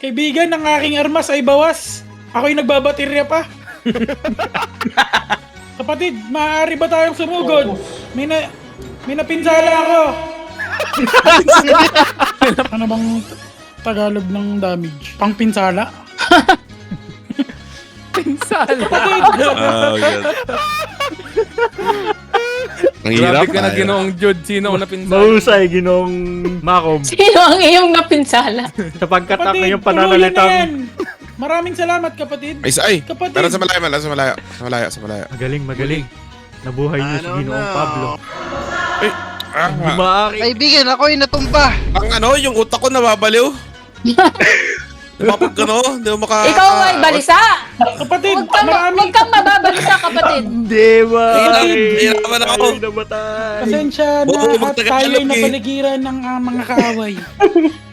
Kaibigan, ang aking armas ay bawas. Ako'y nagbabaterya pa. Kapatid, maaari ba tayong sumugod? May na... May napinsala ako. ano bang Tagalog ng damage? Pangpinsala? Pinsala. Kapatid! Oh, God. Ang hirap. Grabe ka na ah. ginoong Jude. Sino ang napinsala? Mahusay, ginong Makom. Sino ang iyong napinsala? Sapagkat ang Kapatid, iyong tuluyan na yan. pananalitang Maraming salamat, kapatid. Ay, sa- ay. Kapatid. Tara sa malayo, malayo, sa malayo. Sa malayo, sa malayo. magaling, magaling. Nabuhay niyo si Ano Ginoong? Pablo. Ah, Hindi maaari. Kaibigan, ako yung natumba. ang ano, yung utak ko nababaliw. Mapag ano, hindi mo maka... Ikaw ay balisa! Kapatid, Huwag kang, marami. huwag kang mababalisa, kapatid. Hindi maaari. Hirapan ako. Ay, namatay. Pasensya na Oo, at magtagalog tayo'y eh. napaligiran ng ah, mga kaaway.